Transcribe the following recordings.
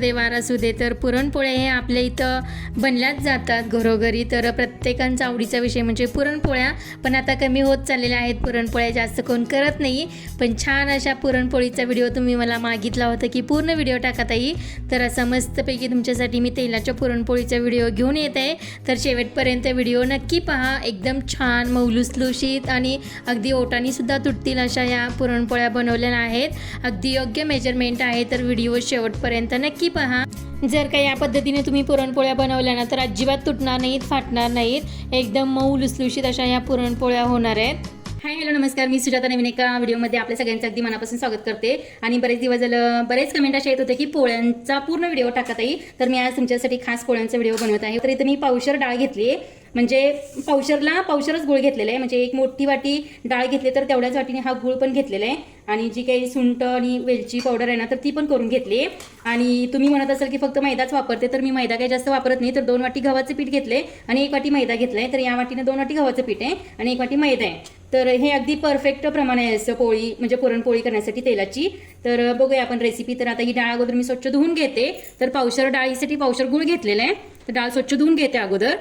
देवार असू दे वार असू दे तर पुरणपोळ्या हे आपल्या इथं बनल्याच जातात घरोघरी. तर प्रत्येकांचा आवडीचा विषय म्हणजे पुरणपोळ्या. पण आता कमी होत चाललेल्या आहेत पुरणपोळ्या जास्त कोण करत नाही. पण छान अशा पुरणपोळीचा व्हिडिओ तुम्ही मला मागितला होता की पूर्ण व्हिडिओ टाकत आहे तर असा मस्तपैकी तुमच्यासाठी मी तेलाच्या पुरणपोळीचा व्हिडिओ घेऊन येत आहे. तर शेवटपर्यंत व्हिडिओ नक्की पहा. एकदम छान मौलुसलुशीत आणि अगदी ओटानीसुद्धा तुटतील अशा या पुरणपोळ्या बनवलेल्या आहेत. अगदी योग्य मेजरमेंट आहे. तर व्हिडिओ शेवटपर्यंत नक्की पहा. जर का या पद्धतीने तुम्ही पुरणपोळ्या बनवल्या ना तर अजिबात तुटणार नाहीत फाटणार नाहीत. एकदम मऊ लुसलुशीत अशा या पुरणपोळ्या होणार आहेत. हाय हॅलो नमस्कार. मी सुजाता नवीन एका व्हिडिओमध्ये आपल्या सगळ्यांचं अगदी मनापासून स्वागत करते. आणि बरेच दिवस झालं बरेच कमेंट अशा येत होते की पोळ्यांचा पूर्ण व्हिडिओ टाकत आहे. तर मी आज तुमच्यासाठी खास पोळ्यांचा व्हिडिओ बनवत आहे. तर इथं मी पावशर डाळ घेतली आहे. म्हणजे पावशरला पावशरच गुळ घेतलेला आहे. म्हणजे एक मोठी वाटी डाळ घेतली तर तेवढ्याच वाटीने हा गुळ पण घेतलेला आहे. आणि जी काही सुंट आणि वेलची पावडर आहे ना तर ती पण करून घेतली आणि तुम्ही म्हणत असाल की फक्त मैदाच वापरते तर मी मैदा काही जास्त वापरत नाही. तर दोन वाटी गव्हाचं पीठ घेतले आणि एक वाटी मैदा घेतलाय तर या वाटीने दोन वाटी गव्हाचं पीठ आहे आणि एक वाटी मैदा आहे. तर हे अगदी परफेक्ट प्रमाण आहे असं पोळी म्हणजे पुरणपोळी करण्यासाठी तेलाची. तर बघूया आपण रेसिपी तर आता ही डाळ अगोदर मी स्वच्छ धुवून घेते. तर पावशर डाळीसाठी पावशर गुळ घेतलेला आहे. तर डाळ स्वच्छ धुवून घेते अगोदर.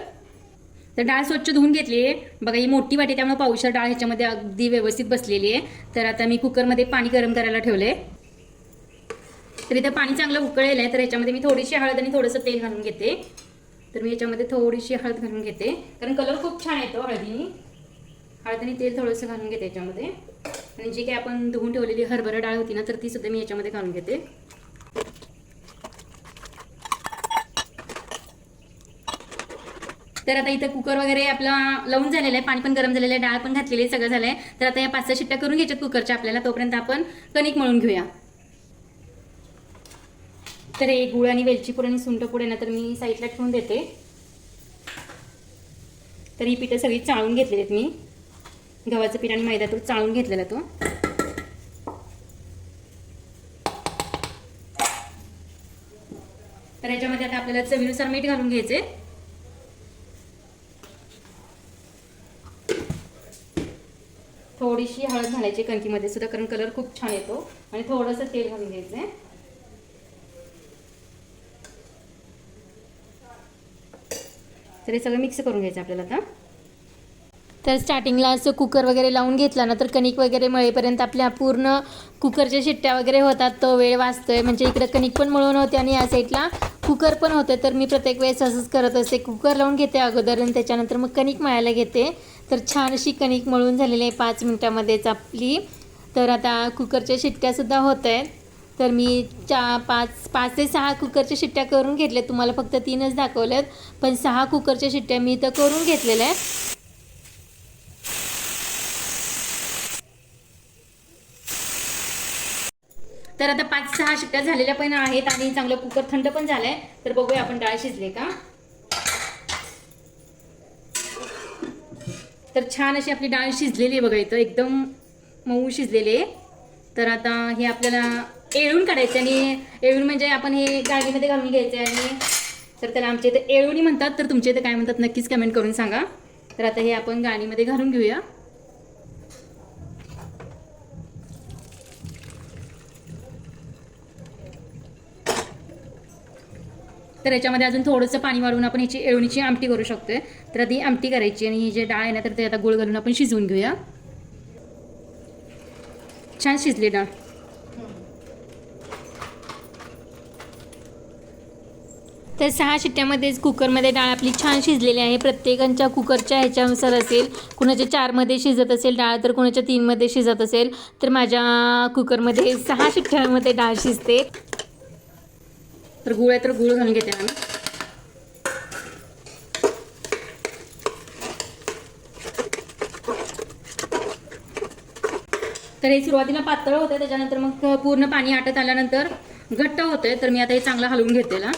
तर डाळ स्वच्छ धुवून घेतली आहे. बघा ही मोठी वाटी त्यामुळे पावशर डाळ ह्याच्यामध्ये अगदी व्यवस्थित बसलेली आहे. तर आता मी कुकरमध्ये पाणी गरम करायला ठेवले तर इथं पाणी चांगलं उकळलेलं आहे तर ह्याच्यामध्ये मी थोडीशी हळद आणि थोडंसं तेल घालून घेते. तर मी याच्यामध्ये थोडीशी हळद घालून घेते. कारण कलर खूप छान येतो हळदीने. हळद आणि तेल थोडंसं घालून घेते याच्यामध्ये. आणि जी काही आपण धुवून ठेवलेली हरभरा डाळ होती ना तर ती सुद्धा मी याच्यामध्ये घालून घेते. तर आता इथं कुकर वगैरे आपला लावून झालेलं आहे. पाणी पण गरम झालेलं आहे डाळ पण घातलेली आहे सगळं झालं आहे तर आता या पाच सहा शिट्ट्या करून घ्यायच्यात कुकरच्या आपल्याला. तोपर्यंत आपण कणिक मळून घेऊया. तर हे गुळ आणि वेलची पूड आणि सुंट पूड आहे ना तर मी साईडला ठेवून देते. तर ही पिठं सगळी चाळून घेतलेली आहेत मी. गव्हाचं पीठ आणि मैदा तो चाळून घेतलेला तो. तर याच्यामध्ये आता आपल्याला चवीनुसार मीठ घालून घ्यायचे थोडीशी हळद घालायची कणकीमध्ये सुद्धा कारण कलर खूप छान येतो. आणि थोडंसं तेल घालून घ्यायचं आहे तर हे सगळं मिक्स करून घ्यायचं आपल्याला आता. तर स्टार्टिंगला असं कुकर वगैरे लावून घेतला ना तर कणिक वगैरे मळेपर्यंत आपल्या पूर्ण कुकरच्या शिट्ट्या वगैरे होतात तो वेळ वाचतोय. म्हणजे इकडं कणिक पण मळून होते आणि या साईडला कुकर पण होते. तर मी प्रत्येक वेळेस असंच करत असते. कुकर लावून घेते अगोदर आणि त्याच्यानंतर मग कणिक मळायला घेते. तर छान अशी कणिक मळून झालेली आहे पाच मिनटामध्येच आपली. तर आता कुकरच्या शिट्ट्यासुद्धा होत आहेत. तर मी चा पाच पाच ते सहा कुकरच्या शिट्ट्या करून घेतल्या. तुम्हाला फक्त तीनच दाखवल्यात. पण सहा कुकरच्या शिट्ट्या मी इथं करून घेतलेल्या आहेत. तर आता पाच सहा शिट्ट्या झालेल्या पण आहेत आणि चांगलं कुकर थंड पण झालंय. तर बघूया आपण डाळ शिजले का? तर छान अशी आपली डाळ शिजलेली आहे बघा इथं. एकदम मऊ शिजलेली आहे. तर आता हे आपल्याला येळून काढायचं आणि येळून म्हणजे आपण हे गाडीमध्ये घालून घ्यायचं आणि तर त्याला आमच्या इथं येळूणी म्हणतात. तर तुमच्या इथं काय म्हणतात नक्कीच कमेंट करून सांगा. तर आता हे आपण गाणीमध्ये घालून घेऊया. तर याच्यामध्ये अजून थोडंसं पाणी वाढवून आपण ह्याची एळणीची आमटी करू शकतोय. तर ती आमटी करायची आणि ही जे डाळ आहे ना तर ते आता गुळ घालून आपण शिजवून घेऊया. छान शिजली डाळ. तर सहा शिट्ट्यामध्येच कुकरमध्ये डाळ आपली छान शिजलेली आहे. प्रत्येकांच्या कुकरच्या ह्याच्यानुसार असेल कुणाच्या चारमध्ये शिजत असेल डाळ तर कुणाच्या तीनमध्ये शिजत असेल. तर माझ्या कुकरमध्ये सहा शिट्ट्यामध्ये डाळ शिजते. तर गुळ आहे तर गुळ घालून घेते ना मी. तर हे सुरुवातीला पातळ होतं त्याच्यानंतर मग पूर्ण पाणी आटत आल्यानंतर घट्ट होतंय तर मी आता हे चांगलं हलवून घेते ना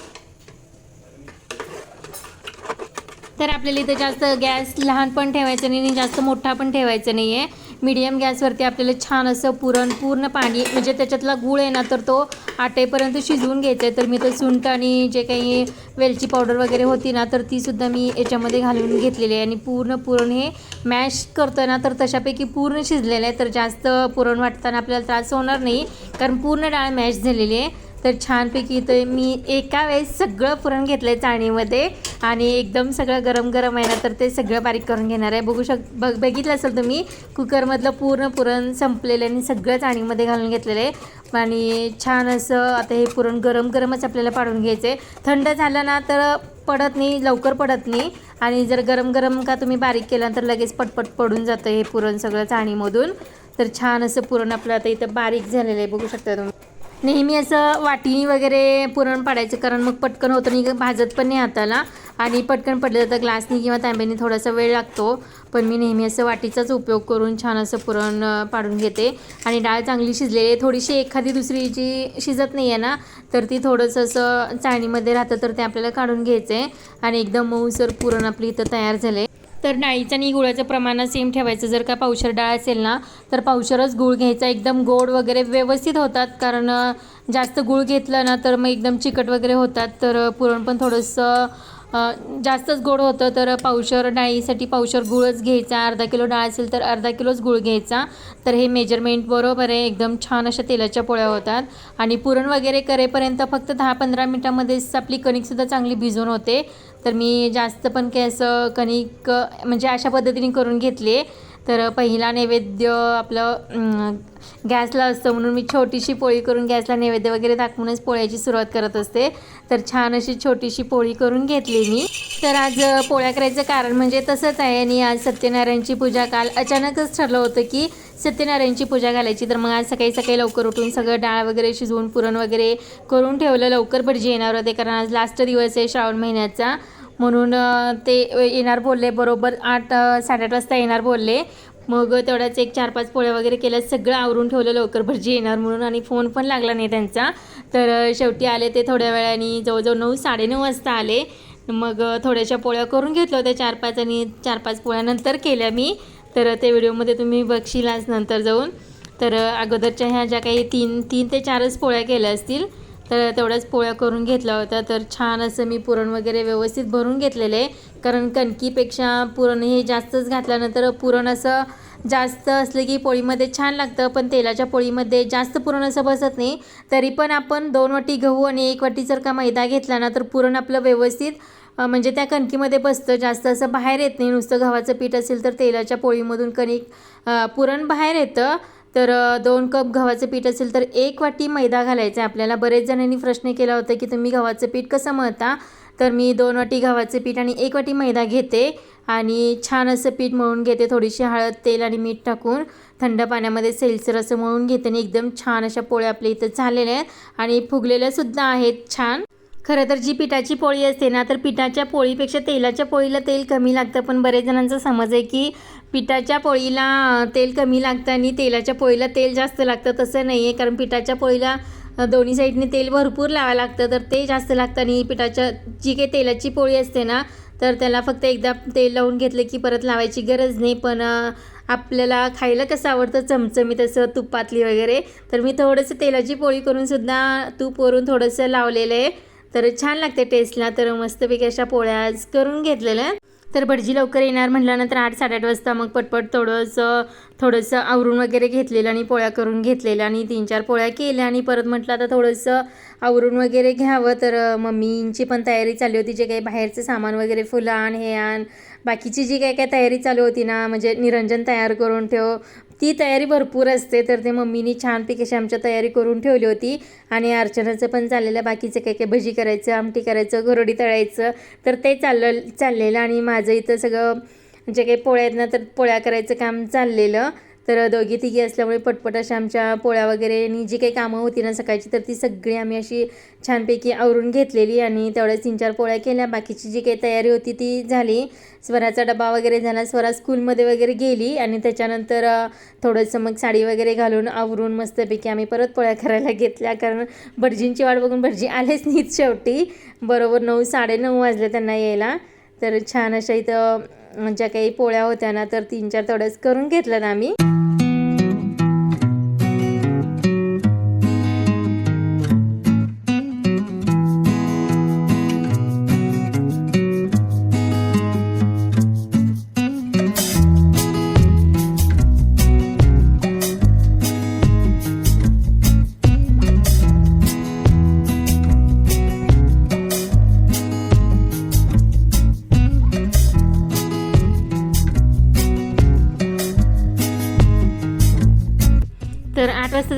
तर आपल्याला इथे जास्त गॅस लहान पण ठेवायचं नाही आणि जास्त मोठा पण ठेवायचा नाही आहे मीडियम गॅसवरती आपल्याला छान असं पुरण पूर्ण पाणी म्हणजे त्याच्यातला गूळ आहे ना तर तो आटेपर्यंत शिजवून घ्यायचं आहे तर मी तर सुंठ आणि जे काही वेलची पावडर वगैरे होती ना तर तीसुद्धा मी याच्यामध्ये घालून घेतलेली आहे. आणि पूर्ण पुरण हे मॅश करतो ना तर तशापैकी पूर्ण शिजलेलं आहे तर जास्त पुरण वाटताना आपल्याला त्रास होणार नाही कारण पूर्ण डाळ मॅश झालेली आहे. तर छानपैकी इथं मी एका वेळेस सगळं पुरण घेतलं आहे चाळणीमध्ये आणि एकदम सगळं गरम गरम आहे ना तर ते सगळं बारीक करून घेणार आहे. बघू शक बघ बघितलं असेल तुम्ही कुकरमधलं पूर्ण पुरण संपलेलं आहे आणि सगळं चाळणीमध्ये घालून घेतलेलं आहे. आणि छान असं आता हे पुरण गरम गरमच आपल्याला पाडून घ्यायचं. आहे थंड झालं ना तर पडत नाही लवकर पडत नाही. आणि जर गरम गरम का तुम्ही बारीक केलं तर लगेच पटपट पडून जातं हे पुरण सगळं चाणीमधून. तर छान असं पुरण आपलं आता इथं बारीक झालेलं आहे. बघू शकता तुम्ही. नेहमी असं वाटीनी वगैरे पुरण पाडायचं कारण मग पटकन होतं नाही भाजत पण नाही हाताला. आणि पटकन पडलं तर ग्लासनी किंवा तांब्यानी थोडासा वेळ लागतो. पण मी नेहमी असं वाटीचाच उपयोग करून छान असं पुरण पाडून घेते. आणि डाळ चांगली शिजलेली थोडीशी एखादी दुसरी जी शिजत नाही आहे ना तर ती थोडंसं असं चाळणीमध्ये राहतं तर ते आपल्याला काढून घ्यायचं आहे आणि एकदम मऊसर पुरण आपली इथं तयार झाले तर डाळीचं आणि गुळाचं प्रमाण सेम ठेवायचं. जर का पावशर डाळ असेल ना तर पावशरच गूळ घ्यायचा. एकदम गोड वगैरे व्यवस्थित होतात. कारण जास्त गूळ घेतलं ना तर मग एकदम चिकट वगैरे होतात. तर पुरण पण थोडंसं जास्तच गोड होतं. तर पावशर डाळीसाठी पावशर गुळच घ्यायचा. अर्धा किलो डाळ असेल तर अर्धा किलोच गुळ घ्यायचा. तर हे मेजरमेंट बरोबर आहे. एकदम छान अशा तेलाच्या पोळ्या होतात. आणि पुरण वगैरे करेपर्यंत फक्त दहा पंधरा मिनटामध्येच आपली कणिकसुद्धा चांगली भिजून होते. तर मी जास्त पण केस कणिक म्हणजे अशा पद्धतीने करून घेतले. तर पहिला नैवेद्य आपलं गॅसला असतं म्हणून मी छोटीशी पोळी करून गॅसला नैवेद्य वगैरे दाखवूनच पोळ्याची सुरुवात करत असते. तर छान अशी छोटीशी पोळी करून घेतली मी. तर आज पोळ्या करायचं कारण म्हणजे तसंच आहे आणि आज सत्यनारायणची पूजा काल अचानकच ठरलं होतं की सत्यनारायणची पूजा घालायची. तर मग आज सकाळी सकाळी लवकर उठून सगळं डाळ वगैरे शिजवून पुरण वगैरे करून ठेवलं. लवकर भटजी येणार होते कारण आज लास्ट दिवस आहे श्रावण महिन्याचा. म्हणून ते येणार बोलले बरोबर आठ साडेआठ वाजता येणार बोलले. मग तेवढ्याच एक चार पाच पोळ्या वगैरे केल्या सगळं आवरून ठेवलं लवकर भटजी येणार म्हणून आणि फोन पण लागला नाही त्यांचा. तर शेवटी आले ते थोड्या वेळाने जवळजवळ नऊ साडेनऊ वाजता आले. मग थोड्याशा पोळ्या करून घेतल्या होत्या चार पाच आणि चार पाच पोळ्यानंतर केल्या मी. तर ते व्हिडिओमध्ये तुम्ही बघशीलाच नंतर जाऊन. तर अगोदरच्या ह्या ज्या काही तीन तीन ते चारच पोळ्या केल्या असतील तर तेवढ्याच पोळ्या करून घेतल्या होत्या. तर छान असं मी पुरण वगैरे व्यवस्थित भरून घेतलेलं. आहे कारण कणकीपेक्षा पुरण हे जास्तच घातल्यानंतर पुरण असं जास्त असलं की पोळीमध्ये छान लागतं. पण तेलाच्या पोळीमध्ये जास्त पुरण असं बसत नाही. तरी पण आपण दोन वाटी गहू आणि एक वाटी जर का मैदा घेतला ना तर पुरण आपलं व्यवस्थित म्हणजे त्या कणकीमध्ये बसतं. जास्त असं बाहेर येत नाही. नुसतं गव्हाचं पीठ असेल तर तेलाच्या पोळीमधून कणिक पुरण बाहेर येतं. तर दोन कप गव्हाचं पीठ असेल तर एक वाटी मैदा घालायचा आहे. आपल्याला बरेच जणांनी प्रश्न केला होता की तुम्ही गव्हाचं पीठ कसं मळता? तर मी दोन वाटी गव्हाचं पीठ आणि एक वाटी मैदा घेते आणि छान असं पीठ मळून घेते. थोडीशी हळद तेल आणि मीठ टाकून थंड पाण्यामध्ये सेलसर असं मळून घेते आणि एकदम छान अशा पोळ्या आपल्या इथं झालेल्या आहेत आणि फुगलेल्यासुद्धा आहेत छान. खरं तर जी पिठाची पोळी असते ना तर पिठाच्या पोळीपेक्षा तेलाच्या पोळीला तेल कमी लागतं. पण बरेच जणांचा समज आहे की पिठाच्या पोळीला तेल कमी लागतं आणि तेलाच्या पोळीला तेल जास्त लागतं. तसं नाही आहे कारण पिठाच्या पोळीला दोन्ही साईडने तेल भरपूर लावावं लागतं. तर ते जास्त लागतं आणि पिठाच्या जी काही तेलाची पोळी असते ना तर त्याला फक्त एकदा तेल लावून घेतलं की परत लावायची गरज नाही. पण आपल्याला खायला कसं आवडतं? चमचमीत असं तुपातली वगैरे. तर मी थोडंसं तेलाची पोळी करूनसुद्धा तूप वरून थोडंसं लावलेलं आहे. तर छान लागते टेस्टला तर मस्तपैकी अशा पोळ्या करून घेतलेल्या. तर भटजी लवकर येणार म्हटल्यानंतर आठ साडेआठ वाजता मग पटपट थोडंसं थोडंसं आवरून वगैरे घेतलेलं आणि पोळ्या करून घेतलेल्या आणि तीन चार पोळ्या केल्या आणि परत म्हटलं आता थोडंसं आवरून वगैरे घ्यावं. तर मम्मींची पण तयारी चालली होती जे काही बाहेरचं सामान वगैरे फुलं आण हे आण बाकीची जी काय काय तयारी चालू होती ना म्हणजे निरंजन तयार करून ठेव ती तयारी भरपूर असते. तर ते मम्मीनी छानपैकी अशी आमच्या तयारी करून ठेवली होती. आणि अर्चनाचं पण चाललेलं बाकीचं काही काही भजी करायचं आमटी करायचं घरोडी तळायचं. तर ते चाललं चाललेलं आणि माझं इथं सगळं जे काही पोळ्या आहेत ना तर पोळ्या करायचं काम चाललेलं. तर दोघी तिघी असल्यामुळे पटपट अशा आमच्या पोळ्या वगैरे आणि जी काही कामं होती ना सकाळची तर ती सगळी आम्ही अशी छानपैकी आवरून घेतलेली आणि तेवढ्याच तीन चार पोळ्या केल्या. बाकीची जी काही तयारी होती ती झाली. स्वराचा डबा वगैरे झाला. स्वरा स्कूलमध्ये वगैरे गेली आणि त्याच्यानंतर थोडंसं मग साडी वगैरे घालून आवरून मस्तपैकी आम्ही परत पोळ्या करायला घेतल्या. कारण भटजींची वाट बघून भटजी आलेच नाहीत शेवटी. बरोबर नऊ साडेनऊ वाजले त्यांना यायला. तर छान अशा इथं ज्या काही पोळ्या होत्या ना तर तीन चार तेवढ्याच करून घेतल्यात आम्ही.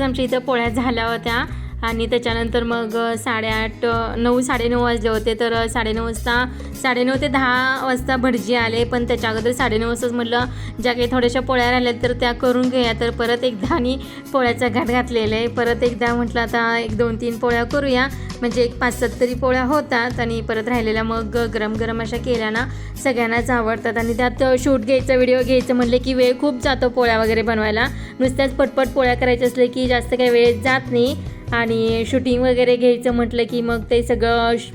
आमच्या इथं पोळ्या झाल्या होत्या. आणि त्याच्यानंतर मग साडेआठ नऊ साडेनऊ वाजले होते. तर साडेनऊ वाजता साडेनऊ ते दहा वाजता भटजी आले. पण त्याच्या अगोदर साडेनऊ वाजताच म्हटलं ज्या काही थोड्याशा पोळ्या राहिल्या तर त्या करून घेऊया तर परत एकदा आणि पोळ्याचा घाट घातलेला आहे. परत एकदा म्हटलं आता एक दोन तीन पोळ्या करूया. म्हणजे एक पाच सात तरी पोळ्या होतात आणि परत राहिलेल्या मग गरम गरम अशा केल्या ना सगळ्यांनाच आवडतात. आणि त्यात शूट घ्यायचं व्हिडिओ घ्यायचं म्हटलं की वेळ खूप जातो पोळ्या वगैरे बनवायला. नुसत्याच पटपट पोळ्या करायच्या असले की जास्त काही वेळ जात नाही. आणि शूटिंग वगैरे घ्यायचं म्हटलं की मग ते सगळं श-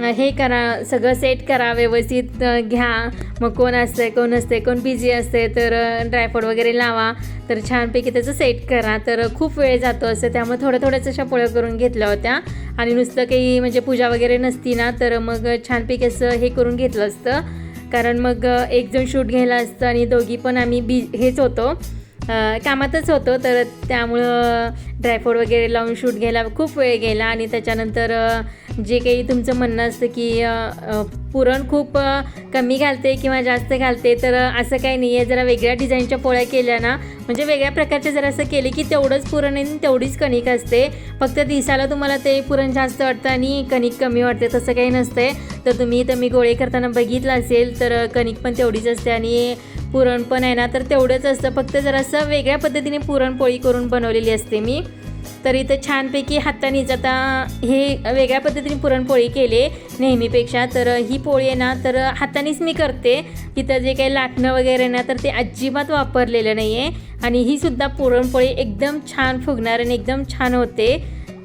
हे करा सगळं सेट करा व्यवस्थित घ्या. मग कोण असते कोण असते कोण बिझी असते तर ड्रायफ्रूट वगैरे लावा. तर छानपैकी त्याचं सेट करा. तर खूप वेळ जातो असं. त्यामुळे थोड्या थोड्याच अशा पोळ्या करून घेतल्या होत्या. आणि नुसतं काही म्हणजे पूजा वगैरे नसती ना तर मग छानपैकी असं हे करून घेतलं असतं. कारण मग एक जण शूट घ्यायला असतं आणि दोघी पण आम्ही बी हेच होतो. कामातच होतो. तर त्यामुळं ड्रायफ्रूट वगैरे लावून शूट घ्यायला खूप वेळ गेला आणि त्याच्यानंतर जे काही तुमचं म्हणणं असतं की पुरण खूप कमी घालते किंवा जास्त घालते तर असं काही नाही आहे. जरा वेगळ्या डिझाईनच्या पोळ्या केल्या ना म्हणजे वेगळ्या प्रकारचे जर असं केले की तेवढंच पुरण आहे आणि तेवढीच कणिक असते. फक्त दिसायला तुम्हाला ते पुरण जास्त वाटतं आणि कणिक कमी वाटते तसं काही नसते तर तुम्ही तर मी गोळे करताना बघितलं असेल तर कणिक पण तेवढीच असते आणि पुरण पण आहे ना तर तेवढंच असतं. फक्त जरासं वेगळ्या पद्धतीने पुरणपोळी करून बनवलेली असते मी. तर इथं छानपैकी हातानेच आता हे वेगळ्या पद्धतीने पुरणपोळी केले नेहमीपेक्षा. तर ही पोळी आहे ना तर हातानेच मी करते. इथं जे काही लाटणं वगैरे ना तर ते अजिबात वापरलेलं नाही आहे आणि ही सुद्धा पुरणपोळी एकदम छान फुगणार आणि एकदम छान होते.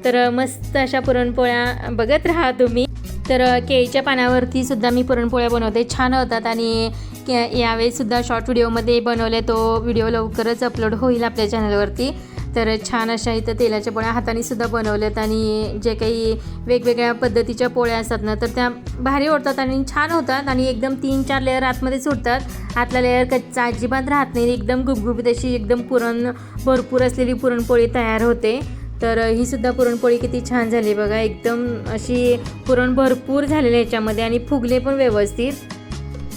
तर मस्त अशा पुरणपोळ्या बघत राहा तुम्ही. तर केळीच्या पानावरती सुद्धा मी पुरणपोळ्या बनवते. छान होतात आणि यावेळीसुद्धा शॉर्ट व्हिडिओमध्ये बनवले तो व्हिडिओ लवकरच अपलोड होईल आपल्या चॅनलवरती तर छान अशा इथं तेलाच्या पोळ्या हाताने सुद्धा बनवल्यात आणि जे काही वेगवेगळ्या पद्धतीच्या पोळ्या असतात ना तर त्या भारी होतात आणि छान होतात आणि एकदम तीन चार लेअर आतमध्ये सुटतात. आतला लेअर कच्चा अजिबात राहत नाही. एकदम गुबगुबीत अशी एकदम पुरण भरपूर असलेली पुरणपोळी तयार होते. तर ही सुद्धा पुरणपोळी किती छान झाली बघा. एकदम अशी पुरण भरपूर झालेली आहे याच्यामध्ये आणि फुगले पण व्यवस्थित.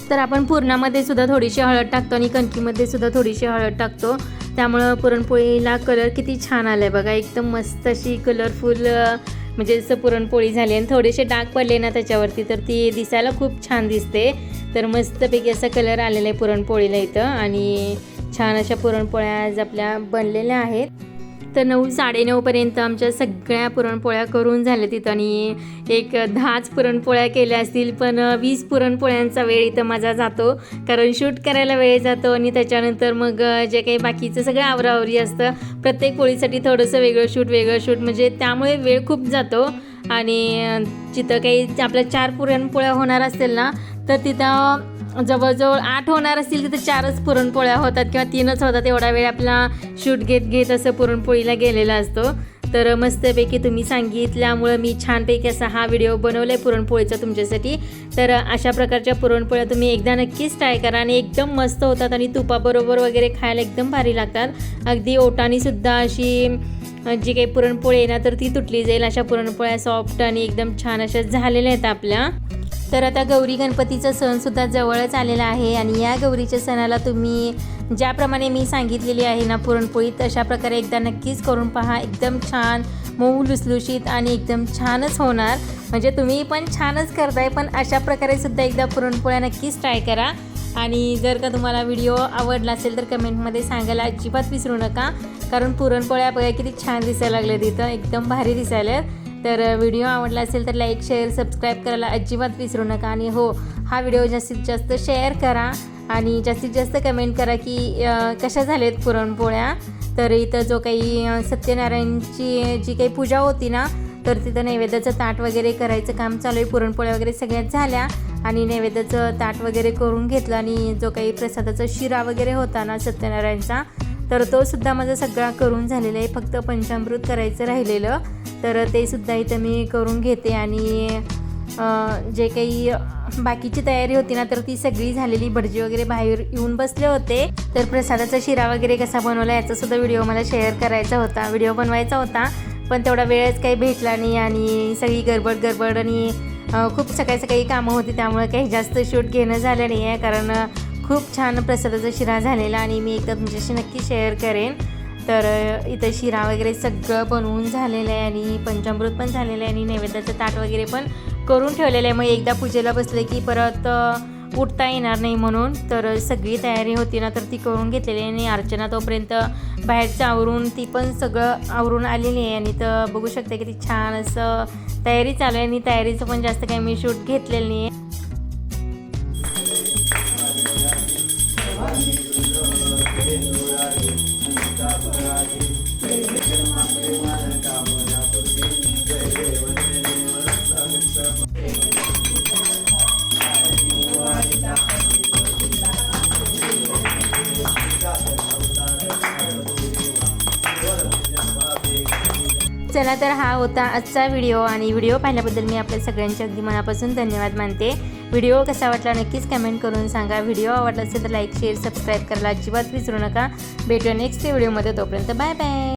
तर आपण पुरणामध्ये सुद्धा थोडीशी हळद टाकतो आणि कणकीमध्ये सुद्धा थोडीशी हळद टाकतो. त्यामुळं पुरणपोळीला कलर किती छान आला आहे बघा. एकदम मस्त अशी कलरफुल म्हणजे जसं पुरणपोळी झाली आणि थोडेसे डाग पडले ना त्याच्यावरती तर ती दिसायला खूप छान दिसते. तर मस्तपैकी असा कलर आलेला आहे पुरणपोळीला इथं आणि छान अशा पुरणपोळ्या आज आपल्या बनलेल्या आहेत. तर नऊ साडेनऊपर्यंत आमच्या सगळ्या पुरणपोळ्या करून झाल्या तिथं आणि एक दहाच पुरणपोळ्या केल्या असतील पण वीस पुरणपोळ्यांचा वेळ इथं माझा जातो. कारण शूट करायला वेळ जातो आणि त्याच्यानंतर मग जे काही बाकीचं सगळं आवरावरी असतं प्रत्येक पोळीसाठी थोडंसं वेगळं शूट वेगळं शूट म्हणजे त्यामुळे वेळ खूप जातो. आणि जिथं काही आपल्या चार पुरणपोळ्या होणार असतील ना तर तिथं जवळजवळ आठ होणार असतील तर चारच पुरणपोळ्या होतात किंवा तीनच होतात एवढा वेळ आपला शूट घेत घेत असं पुरणपोळीला गेलेला असतो. तर मस्तपैकी तुम्ही सांगितल्यामुळं मी छानपैकी असा हा व्हिडिओ बनवला आहे पुरणपोळीचा तुमच्यासाठी. तर अशा प्रकारच्या पुरणपोळ्या तुम्ही एकदा नक्कीच ट्राय करा आणि एकदम मस्त होतात आणि तुपाबरोबर वगैरे खायला एकदम भारी लागतात. अगदी ओटानीसुद्धा अशी जी काही पुरणपोळी आहे ना तर ती तुटली जाईल अशा पुरणपोळ्या सॉफ्ट आणि एकदम छान अशा झालेल्या आहेत आपल्या. तर आता गौरी गणपतीचा सणसुद्धा जवळच आलेला आहे आणि या गौरीच्या सणाला तुम्ही ज्याप्रमाणे मी सांगितलेली आहे ना पुरणपोळी तशा प्रकारे एकदा नक्कीच करून पहा. एकदम छान मऊ लुसलुशीत आणि एकदम छानच होणार. म्हणजे तुम्ही पण छानच करताय पण अशा प्रकारे सुद्धा एकदा पुरणपोळ्या नक्कीच ट्राय करा. आणि जर का तुम्हाला व्हिडिओ आवडला असेल तर कमेंटमध्ये सांगायला अजिबात विसरू नका. कारण पुरणपोळ्या बघा किती छान दिसायला लागल्या तिथं एकदम भारी दिसायला तर व्हिडिओ आवडला असेल तर लाईक शेअर सबस्क्राईब करायला अजिबात विसरू नका. आणि हो हा व्हिडिओ जास्तीत जास्त शेअर करा आणि जास्तीत जास्त कमेंट करा की कशा झाल्यात पुरणपोळ्या. तर इथं जो काही सत्यनारायणची जी काही पूजा होती ना तर तिथं नैवेद्याचं ताट वगैरे करायचं काम चालू आहे. पुरणपोळ्या वगैरे सगळ्यात झाल्या आणि नैवेद्याचं ताट वगैरे करून घेतलं. आणि जो काही प्रसादाचा शिरा वगैरे होता ना सत्यनारायणचा तर तो सुद्धा माझा सगळा करून झालेला आहे. फक्त पंचामृत करायचं राहिलेलं. तर ते सुद्धा इथं मी करून घेते आणि जे काही बाकीची तयारी होती ना तर ती सगळी झालेली. भटजी वगैरे बाहेर येऊन बसले होते. तर प्रसादाचा शिरा वगैरे कसा बनवला याचा सुद्धा व्हिडिओ मला शेअर करायचा होता. व्हिडिओ बनवायचा होता. पण तेवढा वेळच काही भेटला नाही आणि सगळी गडबड गडबड आणि खूप सकाळी सकाळी कामं होती. त्यामुळे काही जास्त शूट घेणं झालं नाही आहे. कारण खूप छान प्रसादाचा शिरा झालेला आणि मी एकदा तुमच्याशी नक्की शेअर करेन. तर इथं शिरा वगैरे सगळं बनवून झालेलं आहे आणि पंचामृत पण झालेलं आहे आणि नैवेद्याचं ताट वगैरे पण करून ठेवलेलं आहे. मग एकदा पूजेला बसले की परत उठता येणार नाही म्हणून. तर सगळी तयारी होती ना तर ती करून घेतलेली आहे आणि अर्चना तोपर्यंत बाहेरचं आवरून ती पण सगळं आवरून आलेली आहे. आणि तर बघू शकते की ती छान असं तयारी चालू आहे आणि तयारीचं पण जास्त काही मी शूट घेतलेलं नाही आहे. तर हा होता आजचा व्हिडिओ आणि व्हिडिओ पाहिल्याबद्दल मी आपल्या सगळ्यांचे अगदी मनापासून धन्यवाद मानते. व्हिडिओ कसा वाटला नक्कीच कमेंट करून सांगा. व्हिडिओ आवडला असेल तर लाईक शेअर सबस्क्राईब करायला अजिबात विसरू नका. भेटूया नेक्स्ट व्हिडिओमध्ये तोपर्यंत बाय बाय